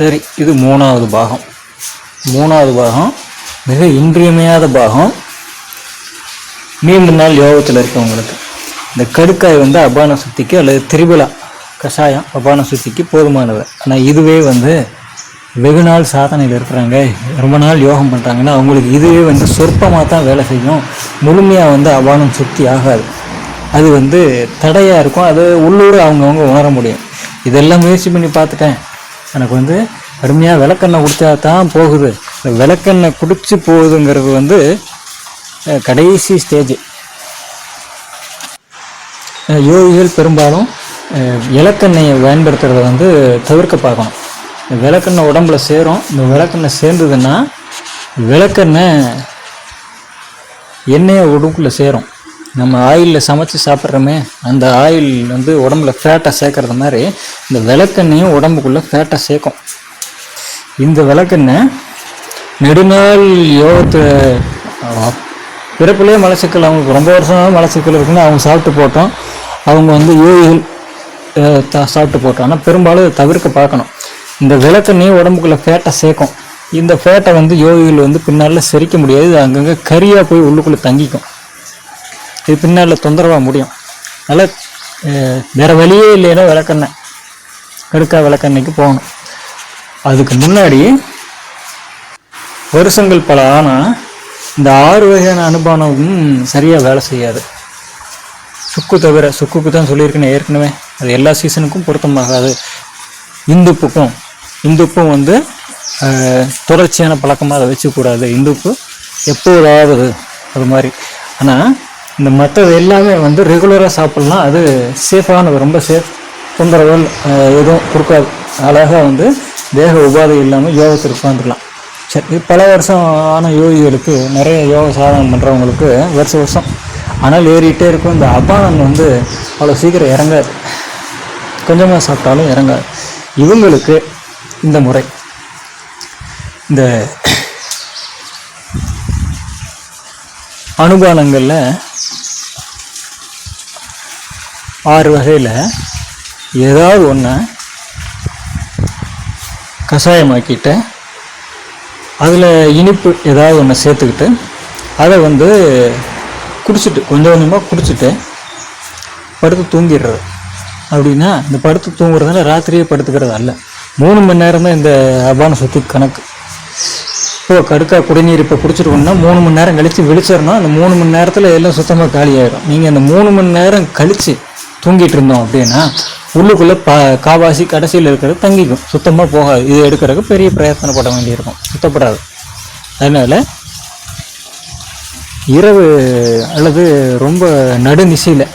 சரி இது மூணாவது பாகம். மூணாவது பாகம் மிக இன்றியமையாத பாகம். நீண்ட நாள் யோகத்தில் இருக்கவங்களுக்கு. இந்த கடுக்காய் வந்து அபான சுத்திக்கு அல்லது திரிபுலா கஷாயம் அபான சுத்திக்கு போதுமானது. ஆனால் இதுவே வந்து வெகு நாள் சாதனையில் இருக்கிறாங்க. ரொம்ப நாள் யோகம் பண்ணுறாங்கன்னா அவங்களுக்கு இதுவே வந்து சொற்பமாக தான் வேலை செய்யும். முழுமையாக வந்து அபானம் சுத்தி ஆகாது. அது வந்து தடையாக இருக்கும். அது உள்ளூர் அவங்கவுங்க உணர முடியும். இதெல்லாம் முயற்சி பண்ணி பார்த்துட்டேன். எனக்கு வந்து அருமையாக விளக்கெண்ணெய் குடித்தா தான் போகுது. இந்த விளக்கெண்ணெய் குடிச்சு போகுதுங்கிறது வந்து கடைசி ஸ்டேஜ் யோகிகள் பெரும்பாலும் விளக்கெண்ணெயை பயன்படுத்துகிறத வந்து தவிர்க்க பார்க்கணும். இந்த விளக்கெண்ணெய் உடம்புல சேரும். இந்த விளக்கெண்ணெய் சேர்ந்ததுன்னா விளக்கெண்ணெய் எண்ணெயை உடம்புக்குள்ளே சேரும். நம்ம ஆயிலில் சமைச்சு சாப்பிட்றோமே அந்த ஆயில் வந்து உடம்புல ஃபேட்டை சேர்க்கறது மாதிரி இந்த விளக்கெண்ணையும் உடம்புக்குள்ளே ஃபேட்டை சேர்க்கும். இந்த விளக்கெண்ணெய் நெடுநாள் யோகத்தை பிறப்புலேயே மலச்சிக்கல் அவங்களுக்கு ரொம்ப வருஷமாக மலச்சிக்கல் இருக்குன்னு அவங்க சாப்பிட்டு போட்டோம். அவங்க வந்து யோகிகள் சாப்பிட்டு போட்டோம். ஆனால் பெரும்பாலும் இதை தவிர்க்க பார்க்கணும். இந்த விளக்கெண்ணையும் உடம்புக்குள்ளே ஃபேட்டை சேர்க்கும். இந்த ஃபேட்டை வந்து யோகிகள் வந்து பின்னால் செரிக்க முடியாது. இது அங்கங்கே கரியாக போய் உள்ளுக்குள்ளே தங்கிக்கும். இது பின்னால் தொந்தரவாக முடியும். அதனால் வேறு வழியே இல்லைன்னா விளக்கெண்ணெய் கடுக்கா விளக்கெண்ணெய்க்கு போகணும். அதுக்கு முன்னாடி வருஷங்கள் பல ஆனால் இந்த ஆறு வகையான அனுபானமும் சரியாக வேலை செய்யாது. சுக்கு தவிர சுக்குக்கு தான் சொல்லியிருக்கேன் ஏற்கனவே. அது எல்லா சீசனுக்கும் பொருத்தமாகாது. இந்துப்புக்கும் இந்துப்பும் வந்து தொடர்ச்சியான பழக்கமாக அதை வச்சுக்கூடாது. இந்துப்பு எப்போதாவது அது மாதிரி. ஆனால் இந்த மற்றது எல்லாமே வந்து ரெகுலராக சாப்பிட்லாம். அது சேஃபானது ரொம்ப சேஃப் தொந்தரவுகள் எதுவும் கொடுக்காது. அழகாக வந்து தேக உபாதை இல்லாமல் யோகத்தில் உட்காந்துக்கலாம் சரி பல வருஷம் ஆன யோகிகளுக்கு நிறைய யோக சாதனம் பண்ணுறவங்களுக்கு வருஷம் வருஷம் ஆனால் ஏறிக்கிட்டே இருக்கும். இந்த அபானம் வந்து அவ்வளோ சீக்கிரம் இறங்காது. கொஞ்சமாக சாப்பிட்டாலும் இறங்காது. இவங்களுக்கு இந்த முறை. இந்த அனுபானங்களில் ஆறு வகையில் ஏதாவது ஒன்று கஷாயமாக்கிட்டு அதில் இனிப்பு ஏதாவது ஒன்று சேர்த்துக்கிட்டு அதை வந்து குடிச்சிட்டு கொஞ்சம் கொஞ்சமாக குடிச்சிட்டு படுத்து தூங்கிடுறது. அப்படின்னா இந்த படுத்து தூங்குறதுனால ராத்திரியே படுத்துக்கிறது அல்ல. மூணு மணி நேரம் தான் இந்த அபான சொத்து கணக்கு. இப்போ கடுக்கா குடிநீர் இப்போ குடிச்சிருக்கோம்னா மூணு மணி நேரம் கழித்து விழிச்சிடணும். அந்த மூணு மணி நேரத்தில் எல்லாம் சுத்தமாக காலி ஆயிடும் நீங்கள் அந்த மூணு மணி நேரம் கழித்து தூங்கிட்டு இருந்தோம் அப்படின்னா உள்ளுக்குள்ளே பா காவாசி கடைசியில் இருக்கிறது தங்கிக்கும். சுத்தமாக போகாது இது எடுக்கிறதுக்கு பெரிய பிரயத்தனப்பட வேண்டியிருக்கும். சுத்தப்படாது. அதனால் இரவு அல்லது ரொம்ப நடுநிசையில்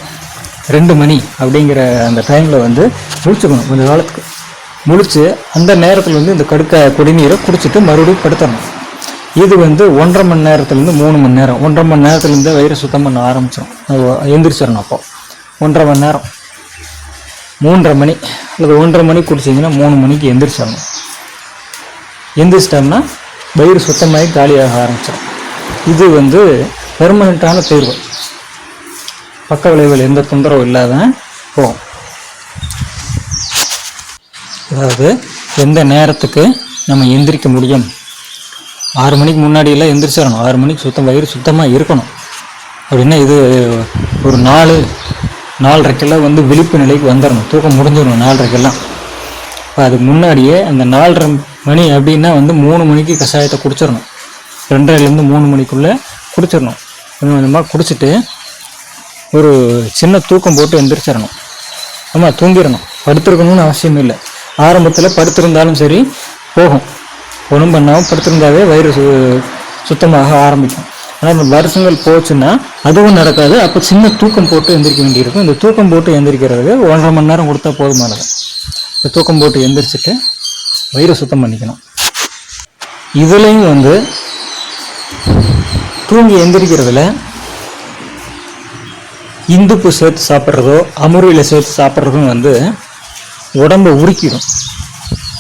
ரெண்டு மணி அப்படிங்கிற அந்த டைமில் வந்து முழிச்சுக்கணும் கொஞ்சம் காலத்துக்கு. முழிச்சு அந்த நேரத்தில் வந்து இந்த கடுக்க குடிநீரை குடிச்சிட்டு மறுபடியும் படுத்தணும் இது வந்து ஒன்றரை மணி நேரத்துலேருந்து மூணு மணி நேரம். ஒன்றரை மணி நேரத்துலேருந்து வயிறு சுத்தம் பண்ண ஆரம்பிச்சிடும் எந்திரிச்சிடணும் அப்போ. ஒன்றரை மணி நேரம். மூன்றரை மணி அல்லது ஒன்றரை மணி குடிச்சிங்கன்னா மூணு மணிக்கு எந்திரிச்சிடணும். எந்திரிச்சிட்டோம்னா வயிறு சுத்தமாகி காலியாக ஆரம்பிச்சிடும். இது வந்து பெர்மனண்ட்டான தீர்வு. பக்க விளைவுகள் எந்த தொந்தரவும் இல்லாத போகும். அதாவது எந்த நேரத்துக்கு நம்ம எந்திரிக்க முடியும்? ஆறு மணிக்கு முன்னாடியெல்லாம் எந்திரிச்சிடணும். ஆறு மணிக்கு சுத்தம் வயிறு சுத்தமாக இருக்கணும். அப்படின்னா இது ஒரு நாலு நாலரைக்கெல்லாம் வந்து விழிப்பு நிலைக்கு வந்துடணும் தூக்கம் முடிஞ்சிடணும் நாலரைக்கெல்லாம். இப்போ அதுக்கு முன்னாடியே அந்த நாலரை மணி அப்படின்னா வந்து மூணு மணிக்கு கஷாயத்தை குடிச்சிடணும். ரெண்டரைலேருந்து மூணு மணிக்குள்ளே குடிச்சிடணும். கொஞ்சம் கொஞ்சமாக குடிச்சிட்டு ஒரு சின்ன தூக்கம் போட்டு எந்திரிச்சிடணும். ஆமாம் தூங்கிடணும். படுத்துருக்கணும்னு அவசியம் இல்லை. ஆரம்பத்தில் படுத்திருந்தாலும் சரி போகும். ஒன்றும் பண்ணாமல் படுத்திருந்தாவே வயிறு சு சுத்தமாக ஆரம்பிக்கும். ஆனால் இந்த வருஷங்கள் போச்சுன்னா அதுவும் நடக்காது. அப்போ சின்ன தூக்கம் போட்டு எந்திரிக்க வேண்டியிருக்கும். இந்த தூக்கம் போட்டு எந்திரிக்கிறதுக்கு ஒன்றரை மணி நேரம் கொடுத்தா போதுமானது இந்த தூக்கம் போட்டு எந்திரிச்சிட்டு வயிறு சுத்தம் பண்ணிக்கணும். இதுலேயும் வந்து தூங்கி எந்திரிக்கிறதுல இந்துப்பு சேர்த்து சாப்பிட்றதோ அமுரியில் சேர்த்து சாப்பிட்றதும் வந்து உடம்பை உருக்கிடும்.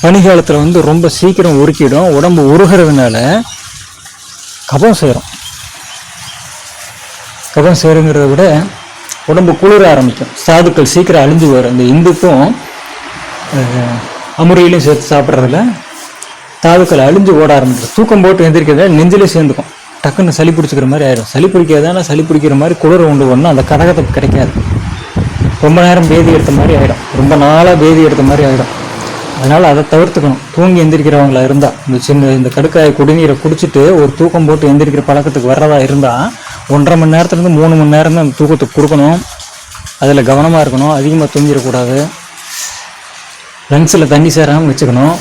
பனிகாலத்தில் வந்து ரொம்ப சீக்கிரம் உருக்கிடும். உடம்பு உருகிறதுனால கபம் சேரும். கபம் சேருங்கிறத விட உடம்பு குளிர ஆரம்பிக்கும். சாதுக்கள் சீக்கிரம் அழிஞ்சு வரும். இந்த இந்துப்பும் அமுரியிலையும் சேர்த்து சாப்பிட்றதுல தாதுக்கள் அழிஞ்சு ஓட ஆரம்பிச்சிடும். தூக்கம் போட்டு எந்திரிக்கிறத நெஞ்சிலே சேர்ந்துக்கும். டக்குன்னு சளி பிடிச்சிக்கிற மாதிரி ஆயிடும் சளி பிடிக்காதான சளி பிடிக்கிற மாதிரி குளிர உண்டு ஒன்றும் அந்த கடகத்தை கிடைக்காது. ரொம்ப நேரம் பேதி எடுத்த மாதிரி ஆகிடும் ரொம்ப நாளாக பேதி எடுத்த மாதிரி ஆகிடும் அதனால் அதை தவிர்த்துக்கணும். தூங்கி எந்திரிக்கிறவங்களா இருந்தால் இந்த சின்ன இந்த கடுக்காய குடிநீரை குடிச்சிட்டு ஒரு தூக்கம் போட்டு எந்திரிக்கிற பழக்கத்துக்கு வர்றதா இருந்தால் ஒன்றரை மணி நேரத்துலேருந்து மூணு மணி நேரம் தான் அந்த கொடுக்கணும். அதில் கவனமாக இருக்கணும். அதிகமாக தூங்கிடக்கூடாது. லங்ஸில் தண்ணி சேராமல் வச்சுக்கணும்.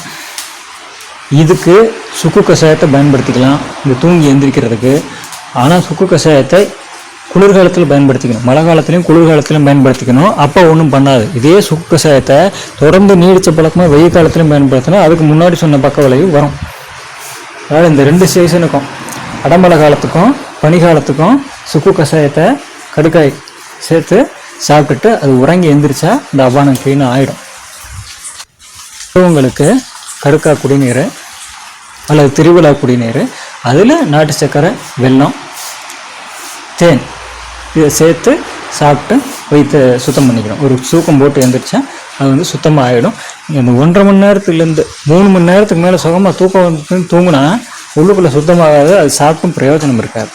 இதுக்கு சுக்கு கஷாயத்தை பயன்படுத்திக்கலாம். இந்த தூங்கி எந்திரிக்கிறதுக்கு. ஆனால் சுக்கு கஷாயத்தை குளிர்காலத்தில் பயன்படுத்திக்கணும். மழை காலத்துலையும் குளிர்காலத்திலையும் பயன்படுத்திக்கணும். அப்போ ஒன்றும் பண்ணாது. இதே சுக்கு கஷாயத்தை தொடர்ந்து நீடித்த பழக்கமாக வெயில் காலத்துலையும் பயன்படுத்தணும் அதுக்கு முன்னாடி சொன்ன பக்க விளைவு வரும். அதாவது இந்த ரெண்டு சீசனுக்கும் அடமழை காலத்துக்கும் பனிகாலத்துக்கும் சுக்கு கஷாயத்தை கடுக்காய் சேர்த்து சாப்பிட்டுட்டு அது உறங்கி எந்திரிச்சா இந்த அபானம் க்ளீனாக ஆகிடும் உங்களுக்கு கடுக்கா குடிநீர் அல்லது திருவிழா குடிநீர் அதில் நாட்டு சர்க்கரை வெல்லம் தேன் இதை சேர்த்து சாப்பிட்டு வயிற்று சுத்தம் பண்ணிக்கணும் ஒரு சூக்கம் போட்டு எழுந்திரிச்சா அது வந்து சுத்தமாக ஆகிடும் இந்த ஒன்றரை மணி நேரத்துலேருந்து மூணு மணி நேரத்துக்கு மேலே சுகமாக தூக்கம் வந்து தூங்கினா உள்ளுக்குள்ளே சுத்தமாகாது அது சாப்பிட்டும் பிரயோஜனம் இருக்காது.